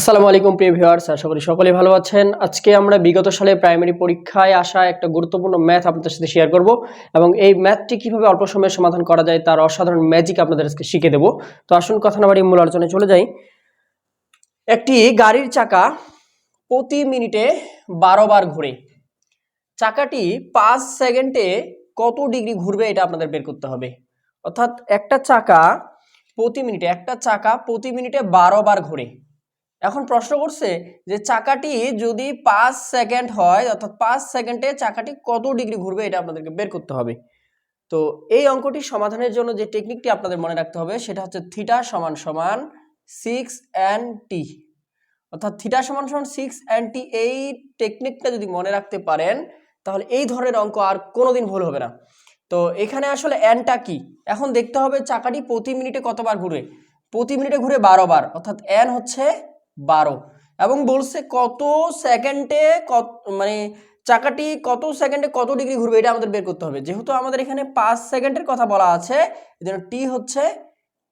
আসসালামু আলাইকুম, প্রিয় ভিউয়ার্স। আশা করি সকলেই ভালো আছেন। আজকে আমরা বিগত সালে প্রাইমারি পরীক্ষায় আসা একটা গুরুত্বপূর্ণ ম্যাথ আপনাদের সাথে শেয়ার করব এবং এই ম্যাথটি কীভাবে অল্প সময়ে সমাধান করা যায় তার অসাধারণ ম্যাজিক আপনাদের আজকে শিখে দেব। তো আসুন, কথা না বাড়িয়ে মূল আলোচনায় চলে যাই। একটি গাড়ির চাকা প্রতি মিনিটে বারো বার ঘুরে। চাকাটি পাঁচ সেকেন্ডে কত ডিগ্রি ঘুরবে এটা আপনাদের বের করতে হবে। অর্থাৎ একটা চাকা প্রতি মিনিটে, একটা চাকা প্রতি মিনিটে বারো বার ঘুরে। এখন প্রশ্ন করছে যে চাকাটি যদি পাঁচ সেকেন্ড হয়, অর্থাৎ পাঁচ সেকেন্ডে চাকাটি কত ডিগ্রি ঘুরবে এটা আপনাদেরকে বের করতে হবে। তো এই অঙ্কটি সমাধানের জন্য যে টেকনিকটি আপনাদের মনে রাখতে হবে সেটা হচ্ছে থিটা সমান সমান সিক্স অ্যান্ড টি অর্থাৎ থিটা সমান সমান সিক্স অ্যান্ড টি এই টেকনিকটা যদি মনে রাখতে পারেন, তাহলে এই ধরনের অঙ্ক আর কোনোদিন ভুল হবে না। তো এখানে আসলে অ্যানটা কি? এখন দেখতে হবে চাকাটি প্রতি মিনিটে কতবার ঘুরে? প্রতি মিনিটে ঘুরে বারো বার, অর্থাৎ অ্যান হচ্ছে বারো। এবং বলছে কত সেকেন্ডে কত মানে চাকাটি কত সেকেন্ডে কত ডিগ্রি ঘুরবে এটা আমাদের বের করতে হবে। যেহেতু আমাদের এখানে পাঁচ সেকেন্ডের কথা বলা আছে, এই জন্য টি হচ্ছে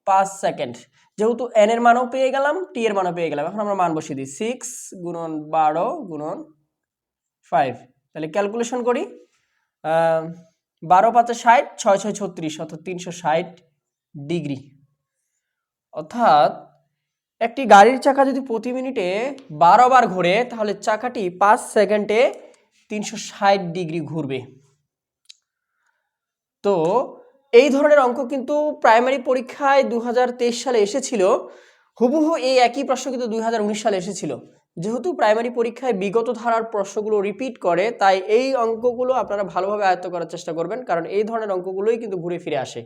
পাঁচ সেকেন্ড যেহেতু এন এর মানও পেয়ে গেলাম টি এর মানও পেয়ে গেলাম। এখন আমরা মান বসিয়ে দিই। সিক্স গুণন বারো গুণন ফাইভ তাহলে ক্যালকুলেশন করি। বারো পাঁচে ষাট, ছয় ছয় ছত্রিশ, অর্থাৎ তিনশো ষাট ডিগ্রি অর্থাৎ একটি গাড়ির চাকা যদি প্রতি মিনিটে বারো বার ঘোরে, তাহলে চাকাটি পাঁচ সেকেন্ডে তিনশো ষাট ডিগ্রি ঘুরবে। তো এই ধরনের অঙ্ক কিন্তু প্রাইমারি পরীক্ষায় দুই হাজার তেইশ সালে এসেছিল। হুবহু এই একই প্রশ্ন কিন্তু দুই হাজার উনিশ সালে এসেছিল। যেহেতু প্রাইমারি পরীক্ষায় বিগত ধারার প্রশ্নগুলো রিপিট করে, তাই এই অঙ্কগুলো আপনারা ভালোভাবে আয়ত্ত করার চেষ্টা করবেন, কারণ এই ধরনের অঙ্কগুলোই কিন্তু ঘুরে ফিরে আসে।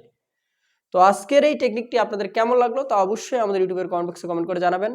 তো আজকের এই টেকনিকটি আপনাদের কেমন লাগল তা অবশ্যই আমাদের ইউটিউবের কমেন্ট বক্সে কমেন্ট করে জানাবেন।